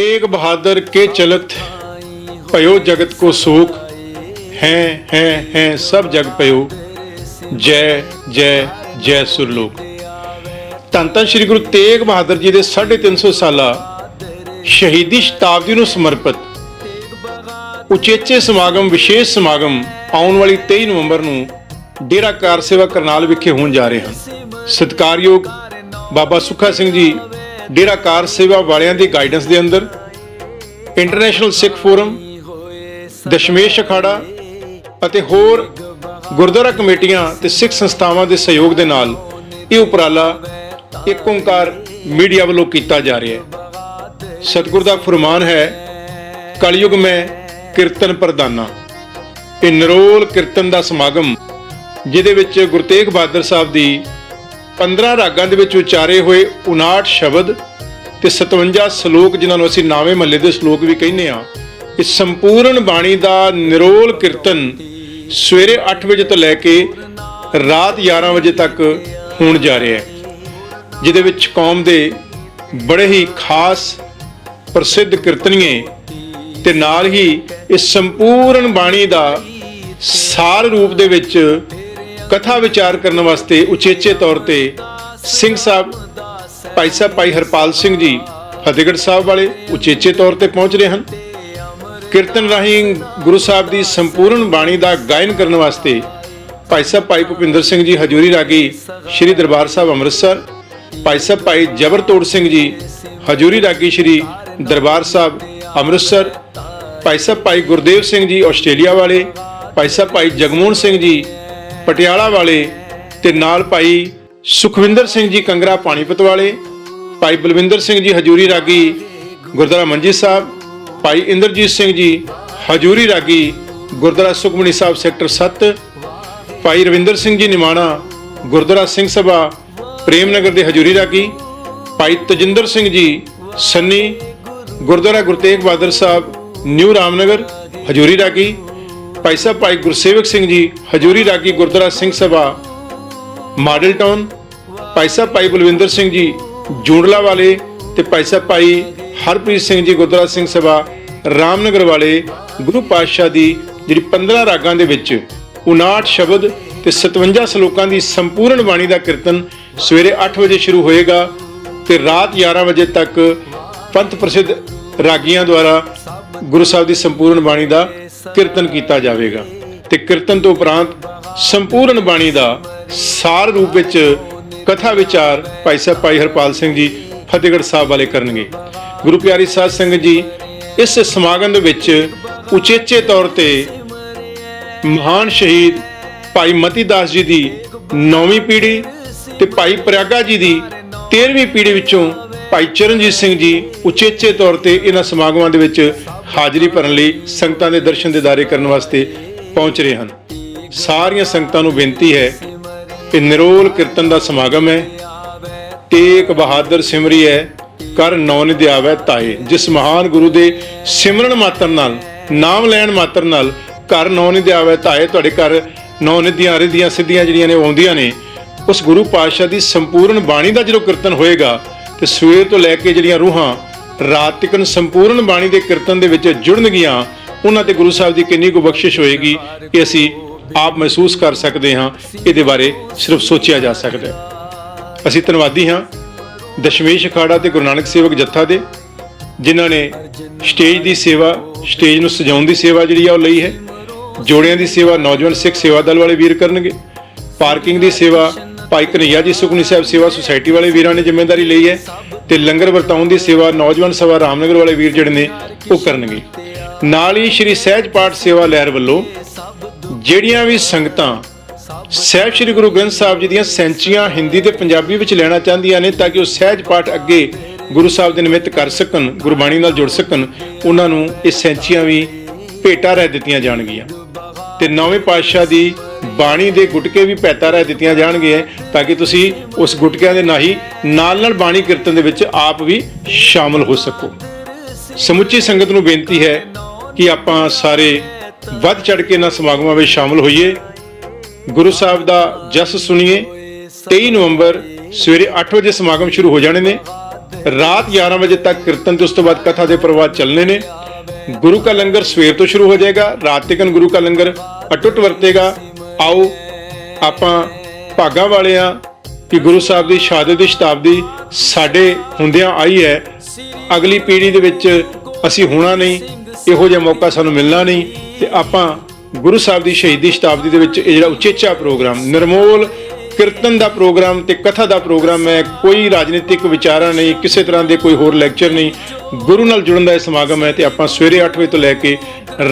ਤੇਗ ਬਹਾਦਰ ਕੇ ਚਲਤ ਭਇਓ ਜਗਤ ਕੋ ਸੋਖ ਹੈ ਹੈ ਹੈ, ਸਭ ਜਗ ਭਇਓ। ਜੈ ਜੈ ਜੈ ਸੁਰਲੋਕ। ਧੰਨ ਧੰਨ ਸ੍ਰੀ ਗੁਰੂ ਤੇਗ ਬਹਾਦਰ ਜੀ ਦੇ 350 ਸਾਲਾ ਸ਼ਹੀਦੀ ਸ਼ਤਾਬਦੀ ਨੂੰ ਸਮਰਪਿਤ ਉਚੇਚੇ ਸਮਾਗਮ, ਵਿਸ਼ੇਸ਼ ਸਮਾਗਮ ਆਉਣ ਵਾਲੀ 23 ਨਵੰਬਰ ਨੂੰ ਡੇਰਾ ਕਾਰ ਸੇਵਾ ਕਰਨਾਲ ਵਿਖੇ ਹੋਣ ਜਾ ਰਹੇ ਹਨ। ਸਤਿਕਾਰਯੋਗ ਬਾਬਾ ਸੁਖਾ ਸਿੰਘ ਜੀ ਡੇਰਾ ਕਾਰ ਸੇਵਾ ਵਾਲਿਆਂ ਦੀ ਗਾਈਡੈਂਸ ਦੇ ਅੰਦਰ ਇੰਟਰਨੈਸ਼ਨਲ ਸਿੱਖ ਫੋਰਮ ਦਸ਼ਮੇਸ਼ ਅਖਾੜਾ ਅਤੇ ਹੋਰ ਗੁਰਦੁਆਰਾ ਕਮੇਟੀਆਂ ਤੇ ਸਿੱਖ ਸੰਸਥਾਵਾਂ ਦੇ ਸਹਿਯੋਗ ਦੇ ਨਾਲ ਇਹ ਉਪਰਾਲਾ ਇੱਕ ਓੰਕਾਰ ਮੀਡੀਆ ਵੱਲੋਂ ਕੀਤਾ ਜਾ ਰਿਹਾ ਹੈ। ਸਤਿਗੁਰ ਦਾ ਫਰਮਾਨ ਹੈ, ਕਲਯੁਗ ਮੈਂ ਕੀਰਤਨ ਪ੍ਰਦਾਨਾ। ਇਹ ਨਿਰੋਲ ਕੀਰਤਨ ਦਾ ਸਮਾਗਮ, ਜਿਹਦੇ ਵਿੱਚ ਗੁਰੂ ਤੇਗ ਬਹਾਦਰ ਸਾਹਿਬ ਦੀ 15 ਰਾਗਾਂ ਦੇ ਵਿੱਚ ਉਚਾਰੇ ਹੋਏ 59 ਸ਼ਬਦ ਤੇ 57 ਸ਼ਲੋਕ, ਜਿਨ੍ਹਾਂ ਨੂੰ ਅਸੀਂ ਨਾਵੇਂ ਮਹੱਲੇ ਦੇ ਸ਼ਲੋਕ ਵੀ ਕਹਿੰਦੇ ਆ ਇਹ ਸੰਪੂਰਨ ਬਾਣੀ ਦਾ ਨਿਰੋਲ ਕੀਰਤਨ ਸਵੇਰੇ 8 ਵਜੇ ਤੋਂ ਲੈ ਕੇ ਰਾਤ 11 ਵਜੇ ਤੱਕ ਹੋਣ ਜਾ ਰਿਹਾ ਹੈ, ਜਿਹਦੇ ਵਿੱਚ ਕੌਮ ਦੇ ਬੜੇ ਹੀ ਖਾਸ ਪ੍ਰਸਿੱਧ ਕੀਰਤਨੀਏ ਤੇ ਨਾਲ ਹੀ ਇਸ ਸੰਪੂਰਨ ਬਾਣੀ ਦਾ ਸਾਰ ਰੂਪ ਦੇ ਵਿੱਚ ਕਥਾ ਵਿਚਾਰ ਕਰਨ ਵਾਸਤੇ ਉਚੇਚੇ ਤੌਰ ਤੇ ਸਿੰਘ ਸਾਹਿਬ, ਭਾਈ ਸਾਹਿਬ ਭਾਈ ਹਰਪਾਲ ਸਿੰਘ ਜੀ ਫਤਿਹਗੜ੍ਹ ਸਾਹਿਬ ਵਾਲੇ ਉਚੇਚੇ ਤੌਰ ਤੇ ਪਹੁੰਚ ਰਹੇ ਹਨ। ਕੀਰਤਨ ਰਾਹੀਂ ਗੁਰੂ ਸਾਹਿਬ ਦੀ ਸੰਪੂਰਨ ਬਾਣੀ ਦਾ ਗਾਇਨ ਕਰਨ ਵਾਸਤੇ ਭਾਈ ਸਾਹਿਬ ਭਾਈ ਭੁਪਿੰਦਰ ਸਿੰਘ ਜੀ, ਹਜੂਰੀ ਰਾਗੀ ਸ੍ਰੀ ਦਰਬਾਰ ਸਾਹਿਬ ਅੰਮ੍ਰਿਤਸਰ, ਭਾਈ ਸਾਹਿਬ ਭਾਈ ਜਬਰਤੋੜ ਸਿੰਘ ਜੀ, ਹਜੂਰੀ ਰਾਗੀ ਸ੍ਰੀ ਦਰਬਾਰ ਸਾਹਿਬ ਅੰਮ੍ਰਿਤਸਰ, ਭਾਈ ਸਾਹਿਬ ਭਾਈ ਗੁਰਦੇਵ ਸਿੰਘ ਜੀ ਆਸਟ੍ਰੇਲੀਆ ਵਾਲੇ, ਭਾਈ ਸਾਹਿਬ ਭਾਈ ਜਗਮੋਹਨ ਸਿੰਘ ਜੀ ਪਟਿਆਲਾ ਵਾਲੇ ਤੇ ਨਾਲ ਭਾਈ ਸੁਖਵਿੰਦਰ ਸਿੰਘ ਜੀ ਕੰਗਰਾ ਪਾਣੀਪਤ ਵਾਲੇ, ਭਾਈ ਬਲਵਿੰਦਰ ਸਿੰਘ ਜੀ ਹਜੂਰੀ ਰਾਗੀ ਗੁਰਦੁਆਰਾ ਮੰਜੀ ਸਾਹਿਬ, ਭਾਈ ਇੰਦਰਜੀਤ ਸਿੰਘ ਜੀ ਹਜੂਰੀ ਰਾਗੀ ਗੁਰਦੁਆਰਾ ਸੁਖਮਣੀ ਸਾਹਿਬ ਸੈਕਟਰ 7 ਭਾਈ ਰਵਿੰਦਰ ਸਿੰਘ ਜੀ ਨਿਮਾਣਾ ਗੁਰਦੁਆਰਾ ਸਿੰਘ ਸਭਾ ਪ੍ਰੇਮ ਨਗਰ ਦੇ ਹਜੂਰੀ ਰਾਗੀ, ਭਾਈ ਤਜਿੰਦਰ ਸਿੰਘ ਜੀ ਸੰਨੀ ਗੁਰਦੁਆਰਾ ਗੁਰਤੇਗ ਬਹਾਦਰ ਸਾਹਿਬ, ਨਿਊ ਰਾਮਨਗਰ ਹਜੂਰੀ ਰਾਗੀ ਭਾਈ ਸਾਹਿਬ, ਭਾਈ ਗੁਰਸੇਵਕ ਸਿੰਘ ਜੀ, ਹਜੂਰੀ ਰਾਗੀ ਗੁਰਦੁਆਰਾ ਸਿੰਘ ਸਭਾ, ਮਾਡਲ ਟਾਊਨ, ਭਾਈ ਸਾਹਿਬ, ਭਾਈ ਬਲਵਿੰਦਰ ਸਿੰਘ ਜੀ, ਜੂੰਡਲਾ ਵਾਲੇ ਤੇ ਭਾਈ ਸਾਹਿਬ, ਭਾਈ ਹਰਪ੍ਰੀਤ ਸਿੰਘ ਜੀ ਗੁਰਦੁਆਰਾ ਸਿੰਘ ਸਭਾ, ਰਾਮਨਗਰ ਵਾਲੇ ਗੁਰੂ ਪਾਤਸ਼ਾਹ ਦੀ ਜਿਹੜੀ 15 ਰਾਗਾਂ ਦੇ ਵਿੱਚ 59 ਸ਼ਬਦ ਤੇ 57 ਸ਼ਲੋਕਾਂ ਦੀ ਸੰਪੂਰਨ ਬਾਣੀ ਦਾ ਕੀਰਤਨ ਸਵੇਰੇ 8 ਵਜੇ ਸ਼ੁਰੂ ਹੋਏਗਾ ਤੇ ਰਾਤ 11 ਵਜੇ ਤੱਕ ਪੰਥ ਪ੍ਰਸਿੱਧ ਰਾਗੀਆਂ ਦੁਆਰਾ ਗੁਰੂ ਸਾਹਿਬ ਦੀ ਸੰਪੂਰਨ ਬਾਣੀ ਦਾ ਕੀਰਤਨ ਕੀਤਾ ਜਾਵੇਗਾ। ਤੇ ਕੀਰਤਨ ਤੋਂ ਉਪਰੰਤ ਸੰਪੂਰਨ ਬਾਣੀ ਦਾ ਸਾਰ ਰੂਪ ਵਿੱਚ ਕਥਾ ਵਿਚਾਰ ਭਾਈ ਸਾਹਿਬ ਭਾਈ ਹਰਪਾਲ ਸਿੰਘ ਜੀ ਫਤਿਹਗੜ੍ਹ ਸਾਹਿਬ ਵਾਲੇ ਕਰਨਗੇ। ਗੁਰੂ ਪਿਆਰੀ ਸਾਧ ਸੰਗਤ ਜੀ, ਇਸ ਸਮਾਗਮ ਦੇ ਵਿੱਚ ਉਚੇਚੇ ਤੌਰ ਤੇ ਮਹਾਨ ਸ਼ਹੀਦ ਭਾਈ ਮਤੀ ਦਾਸ ਜੀ ਦੀ 9ਵੀਂ ਪੀੜ੍ਹੀ ਤੇ ਭਾਈ ਪ੍ਰਿਆਗਾ ਜੀ ਦੀ 13ਵੀਂ ਪੀੜ੍ਹੀ ਵਿੱਚੋਂ ਭਾਈ ਚਰਨਜੀਤ ਸਿੰਘ ਜੀ ਉਚੇਚੇ ਤੌਰ ਤੇ ਇਹਨਾਂ ਸਮਾਗਮਾਂ ਦੇ ਵਿੱਚ ਹਾਜ਼ਰੀ ਭਰਨ ਲਈ ਸੰਗਤਾਂ ਦੇ ਦਰਸ਼ਨ ਦਿਦਾਰੇ ਕਰਨ ਵਾਸਤੇ ਪਹੁੰਚ ਰਹੇ ਹਨ। ਸਾਰੀਆਂ ਸੰਗਤਾਂ ਨੂੰ ਬੇਨਤੀ ਹੈ ਕਿ ਨਿਰੋਲ ਕੀਰਤਨ ਦਾ ਸਮਾਗਮ ਹੈ ਤੇਗ ਬਹਾਦਰ ਸਿਮਰੀ ਹੈ, ਕਰ ਨੌ ਨਿਧਿਆਵੈ ਤਾਏ, ਜਿਸ ਮਹਾਨ ਗੁਰੂ ਦੇ ਸਿਮਰਨ ਮਾਤਰ ਨਾਲ, ਨਾਮ ਲੈਣ ਮਾਤਰ ਨਾਲ ਘਰ ਨੌ ਨਿਧਿਆਵੈ ਤਾਏ, ਤੁਹਾਡੇ ਘਰ ਨੌ ਨਿਧੀਆਂ, ਰਿਧੀਆਂ, ਸਿੱਧੀਆਂ ਜਿਹੜੀਆਂ ਨੇ ਉਹ ਆਉਂਦੀਆਂ ਨੇ, ਉਸ ਗੁਰੂ ਪਾਤਸ਼ਾਹ ਦੀ ਸੰਪੂਰਨ ਬਾਣੀ ਦਾ ਜਦੋਂ ਕੀਰਤਨ ਹੋਏਗਾ ਤੇ ਸਵੇਰ ਤੋਂ ਲੈ ਕੇ ਜਿਹੜੀਆਂ ਰੂਹਾਂ, ਰਾਤ ਤੱਕ ਸੰਪੂਰਨ ਬਾਣੀ ਦੇ ਕੀਰਤਨ ਦੇ ਵਿੱਚ ਜੁੜਨਗੀਆਂ, ਉਹਨਾਂ ਤੇ ਗੁਰੂ ਸਾਹਿਬ ਦੀ ਕਿੰਨੀ ਕੁ ਬਖਸ਼ਿਸ਼ ਹੋਏਗੀ ਇਹ ਅਸੀਂ ਆਪ ਮਹਿਸੂਸ ਕਰ ਸਕਦੇ ਹਾਂ, ਇਹਦੇ ਬਾਰੇ ਸਿਰਫ ਸੋਚਿਆ ਜਾ ਸਕਦਾ ਹੈ। ਅਸੀਂ ਧੰਨਵਾਦੀ ਹਾਂ ਦਸ਼ਮੇਸ਼ ਅਖਾੜਾ ਤੇ ਗੁਰੂ ਨਾਨਕ ਸੇਵਕ ਜੱਥਾ ਦੇ, ਜਿਨ੍ਹਾਂ ਨੇ ਸਟੇਜ ਦੀ ਸੇਵਾ, ਸਟੇਜ ਨੂੰ ਸਜਾਉਣ ਦੀ ਸੇਵਾ ਜਿਹੜੀ ਆ ਉਹ ਲਈ ਹੈ। ਜੋੜਿਆਂ ਦੀ ਸੇਵਾ ਨੌਜਵਾਨ ਸਿੱਖ ਸੇਵਾ ਦਲ ਵਾਲੇ ਵੀਰ ਕਰਨਗੇ। ਪਾਰਕਿੰਗ ਦੀ ਸੇਵਾ ਭਾਈ ਕਨਈਆ ਜੀ ਸੁਖਨੀ ਸਾਹਿਬ ਸੇਵਾ ਸੁਸਾਇਟੀ ਵਾਲੇ ਵੀਰਾਂ ਨੇ ਜ਼ਿੰਮੇਵਾਰੀ ਲਈ ਹੈ ਤੇ ਲੰਗਰ ਵਰਤਾਉਣ ਦੀ ਸੇਵਾ ਨੌਜਵਾਨ ਸਭਾ ਰਾਮਨਗਰ ਵਾਲੇ ਵੀਰ ਜਿਹੜੇ ਨੇ, ਉਹ ਕਰਨਗੇ। ਨਾਲ ਹੀ ਸ਼੍ਰੀ ਸਹਿਜ ਪਾਠ ਸੇਵਾ ਲਹਿਰ ਵੱਲੋਂ ਜਿਹੜੀਆਂ ਵੀ ਸੰਗਤਾਂ ਸਹਿਬ ਸ੍ਰੀ ਗੁਰੂ ਗ੍ਰੰਥ ਸਾਹਿਬ ਜੀ ਦੀਆਂ ਸੈਂਚੀਆਂ ਹਿੰਦੀ ਤੇ ਪੰਜਾਬੀ ਵਿੱਚ ਲੈਣਾ ਚਾਹੁੰਦੀਆਂ ਨੇ ਤਾਂ ਕਿ ਉਹ ਸਹਿਜ ਪਾਠ ਅੱਗੇ ਗੁਰੂ ਸਾਹਿਬ ਦੇ ਨਿਮਿਤ ਕਰ ਸਕਣ, ਗੁਰਬਾਣੀ ਨਾਲ ਜੁੜ ਸਕਣ, ਉਹਨਾਂ ਨੂੰ ਇਹ ਸੈਂਚੀਆਂ ਵੀ ਭੇਟਾ ਰਹਿ ਦਿੱਤੀਆਂ ਜਾਣਗੀਆਂ। ਤੇ ਨੌਵੇਂ ਪਾਤਸ਼ਾਹ ਦੀ ਬਾਣੀ ਦੇ ਗੁਟਕੇ ਵੀ ਭੇਟਾ ਰਹਿ ਦਿੱਤੀਆਂ ਜਾਣਗੀਆਂ, ਤਾਂ ਕਿ ਤੁਸੀਂ ਉਸ ਗੁਟਕਿਆਂ ਦੇ ਨਾਹੀ ਨਾਲ ਨਾਲ ਬਾਣੀ ਕੀਰਤਨ ਦੇ ਵਿੱਚ ਆਪ ਵੀ ਸ਼ਾਮਲ ਹੋ ਸਕੋ। ਸਮੁੱਚੀ ਸੰਗਤ ਨੂੰ ਬੇਨਤੀ ਹੈ ਕਿ ਆਪਾਂ ਸਾਰੇ ਵੱਧ ਚੜ ਕੇ ਇਹਨਾਂ ਸਮਾਗਮਾਂ ਵਿੱਚ ਸ਼ਾਮਲ ਹੋਈਏ। ਗੁਰੂ ਸਾਹਿਬ ਦਾ ਜਸ ਸੁਣੀਏ। 23 ਨਵੰਬਰ ਸਵੇਰੇ 8 ਵਜੇ ਸਮਾਗਮ ਸ਼ੁਰੂ ਹੋ ਜਾਣੇ ਨੇ। ਰਾਤ 11 ਵਜੇ ਤੱਕ ਕੀਰਤਨ ਤੇ ਉਸ ਤੋਂ ਬਾਅਦ ਕਥਾ ਦੇ ਪ੍ਰਵਾਹ ਚੱਲਣੇ ਨੇ। ਗੁਰੂ ਕਾ ਲੰਗਰ ਸਵੇਰ ਤੋਂ ਸ਼ੁਰੂ ਹੋ ਜਾਏਗਾ, ਰਾਤ ਤੱਕ ਗੁਰੂ ਕਾ ਲੰਗਰ ਅਟੁੱਟ ਵਰਤੇਗਾ। ਆਓ ਆਪਾਂ ਭਾਗਾਂ ਵਾਲੇ ਆ ਕਿ ਗੁਰੂ ਸਾਹਿਬ ਦੀ ਸ਼ਹਾਦਤ ਦੀ ਸ਼ਤਾਬਦੀ ਸਾਡੇ ਹੁੰਦਿਆਂ ਆਈ ਹੈ। ਅਗਲੀ ਪੀੜ੍ਹੀ ਦੇ ਵਿੱਚ ਅਸੀਂ ਹੋਣਾ ਨਹੀਂ, ਇਹੋ ਜਿਹਾ ਮੌਕਾ ਸਾਨੂੰ ਮਿਲਣਾ ਨਹੀਂ ਤੇ ਆਪਾਂ ਗੁਰੂ ਸਾਹਿਬ ਦੀ ਸ਼ਹੀਦੀ ਸ਼ਤਾਬਦੀ ਦੇ ਵਿੱਚ ਇਹ ਜਿਹੜਾ ਉਚੇਚਾ ਪ੍ਰੋਗਰਾਮ, ਨਿਰਮੋਲ ਕੀਰਤਨ ਦਾ ਪ੍ਰੋਗਰਾਮ ਤੇ ਕਥਾ ਦਾ ਪ੍ਰੋਗਰਾਮ ਹੈ, ਕੋਈ ਰਾਜਨੀਤਿਕ ਵਿਚਾਰਾ ਨਹੀਂ, ਕਿਸੇ ਤਰ੍ਹਾਂ ਦੇ ਕੋਈ ਹੋਰ ਲੈਕਚਰ ਨਹੀਂ। ਗੁਰੂ ਨਾਲ ਜੁੜਨ ਦਾ ਇਹ ਸਮਾਗਮ ਹੈ ਤੇ ਆਪਾਂ ਸਵੇਰੇ 8 ਵਜੇ ਤੋਂ ਲੈ ਕੇ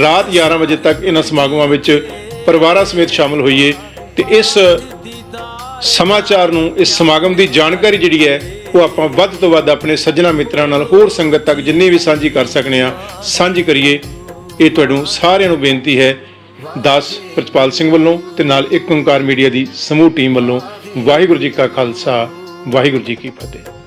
ਰਾਤ 11 ਵਜੇ ਤੱਕ ਇਹਨਾਂ ਸਮਾਗਮਾਂ ਵਿੱਚ ਪਰਿਵਾਰਾਂ ਸਮੇਤ ਸ਼ਾਮਲ ਹੋਈਏ। ਤੇ ਇਸ ਸਮਾਚਾਰ ਨੂੰ, ਇਸ ਸਮਾਗਮ ਦੀ ਜਾਣਕਾਰੀ ਜਿਹੜੀ ਹੈ, ਉਹ ਆਪਾਂ ਵੱਧ ਤੋਂ ਵੱਧ ਆਪਣੇ ਸੱਜਣਾ ਮਿੱਤਰਾਂ ਨਾਲ ਹੋਰ ਸੰਗਤ ਤੱਕ ਜਿੰਨੀ ਵੀ ਸਾਂਝੀ ਕਰ ਸਕਨੇ ਆ, ਸਾਂਝੀ ਕਰੀਏ। ਇਹ ਤੁਹਾਨੂੰ ਸਾਰਿਆਂ ਨੂੰ ਬੇਨਤੀ ਹੈ ਦਾਸ ਪ੍ਰਤਪਾਲ ਸਿੰਘ ਵੱਲੋਂ ਤੇ ਨਾਲ ਇੱਕ ਓੰਕਾਰ ਮੀਡੀਆ ਦੀ ਸਮੂਹ ਟੀਮ ਵੱਲੋਂ ਵਾਹਿਗੁਰੂ ਜੀ ਕਾ ਖਾਲਸਾ, ਵਾਹਿਗੁਰੂ ਜੀ ਕੀ ਫਤਿਹ।